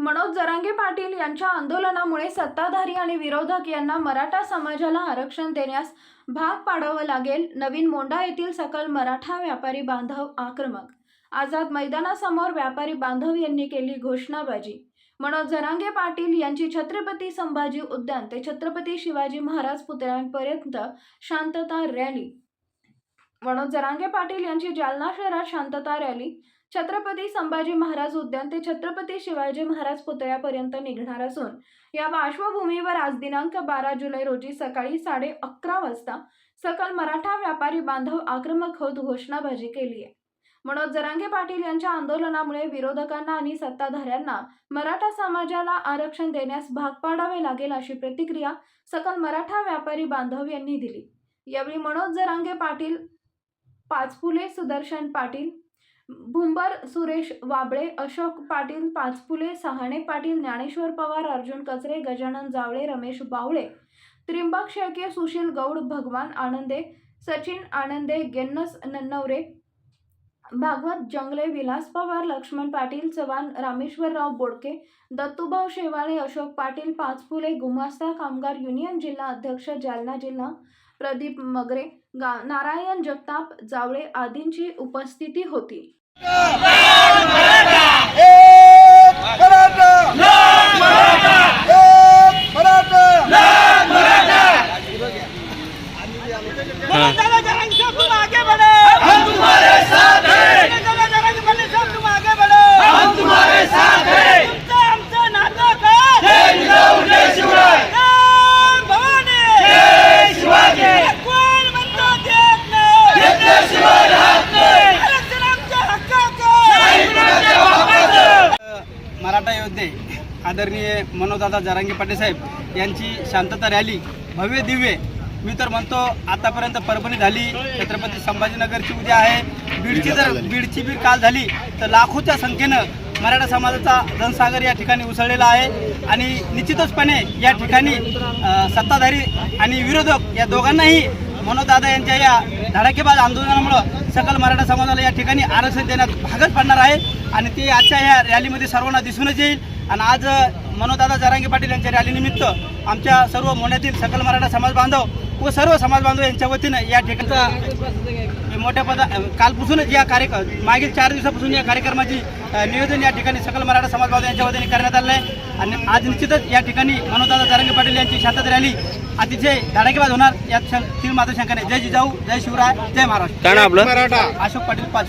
मनोज जरांगे पाटील यांच्या आंदोलनामुळे सत्ताधारी आणि विरोधक यांना मराठा समाजाला आरक्षण देण्यास भाग पाडावं लागेल. नवीन मोंडा येथील सकल मराठा व्यापारी बांधव आक्रमक. आझाद मैदानासमोर व्यापारी बांधव यांनी केली घोषणाबाजी. मनोज जरांगे पाटील यांची छत्रपती संभाजी उद्यान ते छत्रपती शिवाजी महाराज पुतळ्यांपर्यंत शांतता रॅली. मनोज जरांगे पाटील यांची जालना शहरात शांतता रॅली. छत्रपती संभाजी महाराज उद्यान ते छत्रपती शिवाजी महाराज पुतळ्यापर्यंत निघणार असून या पार्श्वभूमीवर आज दिनांक बारा जुलै रोजी सकाळी साडे अकरा वाजता सकल मराठा व्यापारी बांधव आक्रमक होत घोषणाबाजी केली आहे. मनोज जरांगे पाटील यांच्या आंदोलनामुळे विरोधकांना आणि सत्ताधाऱ्यांना मराठा समाजाला आरक्षण देण्यास भाग पाडावे लागेल अशी प्रतिक्रिया सकल मराठा व्यापारी बांधव यांनी दिली. यावेळी मनोज जरांगे पाटील पाचफुले सुदर्शन पाटील भुंबर सुरेश वाबळे अशोक पाटील पाचफुले सहाणे पाटील ज्ञानेश्वर पवार अर्जुन कचरे गजानन जावळे रमेश बावळे त्रिंबक शेळके सुशील गौड भगवान आनंदे सचिन आनंदे गेन्नस नन्नवरे भागवत जंगले विलास पवार लक्ष्मण पाटील चव्हाण रामेश्वरराव बोडके दत्तूभाऊ शेवाळे अशोक पाटील पाचफुले गुमास्ता कामगार युनियन जिल्हा अध्यक्ष जालना जिल्हा प्रदीप मगरे गा नारायण जगताप जावळे आदींची उपस्थिती होती. ¡León, आदरणीय मनोदादा जरांगे पाटील साहेब यांची शांतता रॅली भव्य दिव्य. मी तर म्हणतो आतापर्यंत परभणी झाली छत्रपती संभाजीनगरची उद्या आहे. बीडची जर बीडची बी काल झाली तर लाखोच्या संख्येनं मराठा समाजाचा जनसागर या ठिकाणी उसळलेला आहे. आणि निश्चितचपणे या ठिकाणी सत्ताधारी आणि विरोधक या दोघांनाही मनोदादा यांच्या या धडाकेबाज आंदोलनामुळं सकल मराठा समाजाला या ठिकाणी आरक्षण देण्यात भागच पडणार आहे. आणि ते आजच्या या रॅलीमध्ये सर्वांना दिसूनच येईल. आणि आज मनोदादा जरांगे पाटील यांच्या रॅलीनिमित्त आमच्या सर्व मोण्यातील सकल मराठा समाज बांधव व सर्व समाज बांधव यांच्या वतीनं या ठिकाणचा मोठ्या पदा कालपासूनच या कार्यक्रम मागील चार दिवसापासून या कार्यक्रमाची नियोजन या ठिकाणी सकल मराठा समाज बांधव यांच्या वतीने करण्यात आलं आहे. आणि आज निश्चितच या ठिकाणी मनोदादा जरांगे पाटील यांची शांतता रॅली अतिशय धडाकेबाज होणार. यात तीन मात्र शंका नाही जय जिजाऊ जय शिवराय जय महाराष्ट्र. काय ना आपलं? अशोक पाटील पाच